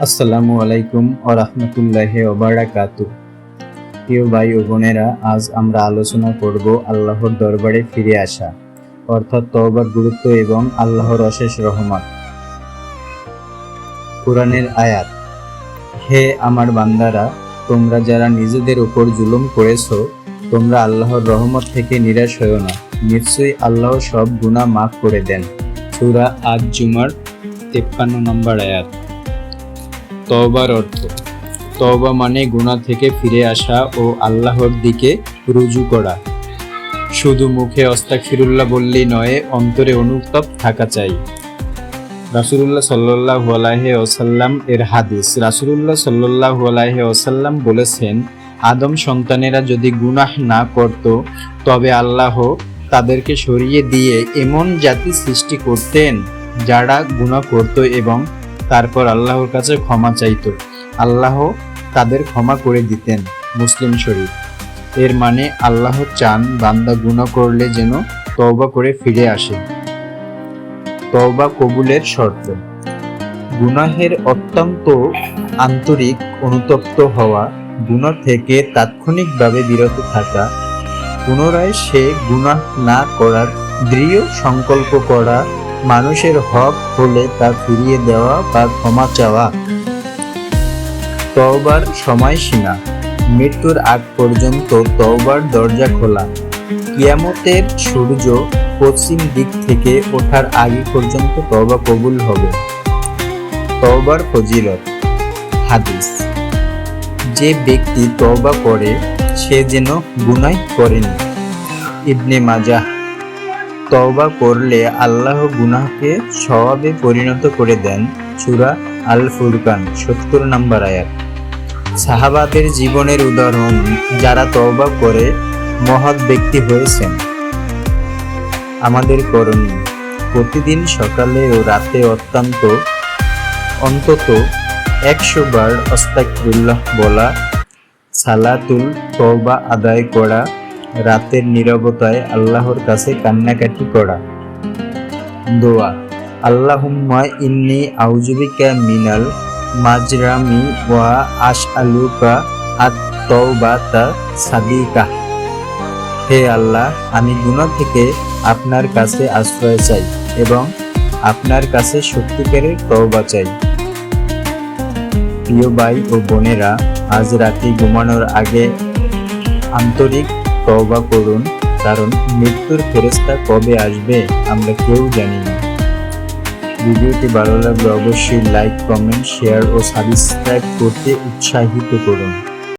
আসসালামু আলাইকুম ও রহমতুল্লাহ ওবারাকাতু প্রিয় ভাই ও বোনেরা, আজ আমরা আলোচনা করব আল্লাহর দরবারে ফিরে আসা, অর্থাৎ তওবার গুরুত্ব এবং আল্লাহর অশেষ রহমত। কোরআনের আয়াত, হে আমার বান্দারা, তোমরা যারা নিজেদের উপর জুলুম করেছ, তোমরা আল্লাহর রহমত থেকে নিরাশ হও না। নিশ্চয়ই আল্লাহ সব গুনাহ মাফ করে দেন। সূরা আজ জুমার তেপ্পান্ন নম্বর আয়াত। তওবার অর্থ। তওবা মানে গুনাহ থেকে ফিরে আসা ও আল্লাহর দিকে রুজু করা। শুধু মুখে অস্তাগফিরুল্লাহ বললেই নয়, অন্তরে অনুতপ থাকা চাই। রাসূলুল্লাহ সাল্লাল্লাহু আলাহে ওয়াসাল্লাম এর হাদিস। রাসূলুল্লাহ সাল্লাল্লাহু আলাইহি ওয়াসাল্লাম বলেছেন, আদম সন্তানেরা যদি গুনাহ না করত, তবে আল্লাহ তাদেরকে সরিয়ে দিয়ে এমন জাতি সৃষ্টি করতেন যারা গুনাহ করত এবং তারপর আল্লাহর কাছে ক্ষমা চাইতো। আল্লাহ তাদের ক্ষমা করে দিতেন মুসলিম শরীফ। এর মানে আল্লাহ চান বান্দা গুনাহ করলে যেন তওবা করে ফিরে আসে। তওবা কবুলের শর্ত। গুনাহের অত্যন্ত আন্তরিক অনুতপ্ত হওয়া, গুনাহ থেকে তাৎক্ষণিকভাবে বিরত থাকা, পুনরায় সে গুনাহ না করার দৃঢ় সংকল্প করা মানুষের হক হলে তা ফিরিয়ে দেওয়া বা ক্ষমা চাওয়া। তওবার সময়সীমা মৃত্যুর আগ পর্যন্ত তওবার দরজা খোলা। কিয়ামতের সূর্য পশ্চিম দিক থেকে ওঠার আগে পর্যন্ত তওবা কবুল হবে। তওবার ফজিলত। হাদিস। যে ব্যক্তি তওবা করে, সে যেন গুনাহ করেনি। ইবনে মাজাহ তওবা করলে আল্লাহ গুনাহকে সওয়াবে পরিণত করে দেন। সূরা আল ফুরকান সত্তর নম্বর আয়াত। সাহাবাদের জীবনের উদাহরণ, যারা তওবা করে, মহৎ ব্যক্তি হয়েছেন। আমাদের করণীয়, প্রতিদিন সকালে ও রাতে অত্যন্ত, অন্তত একশো বার অস্তাকফিরুল্লাহ বলা, সালাতুল তওবা আদায় করা রাতের নীরবতায় আল্লাহর কাছে কান্নাকাটি করা। দোয়া, আল্লাহুম্মা ইন্নি আউজুবিকা মিনাল মাজরামি ওয়া আশআলুকা আত তওবাতা সাদিকা হে আল্লাহ, আমি গুনাহ থেকে আপনার কাছে আশ্রয় চাই এবং আপনার কাছে সত্যিকারের তওবা চাই। প্রিয় ভাই ও বোনেরা, আজ রাতে ঘুমানোর আগে আন্তরিক তওবা করুন, কারণ মৃত্যুর ফেরস্তা কবে আসবে আমরা কেউ জানি না। ভিডিওটি ভালো লাগলে অবশ্যই লাইক কমেন্ট শেয়ার ও সাবস্ক্রাইব করতে উৎসাহিত করুন।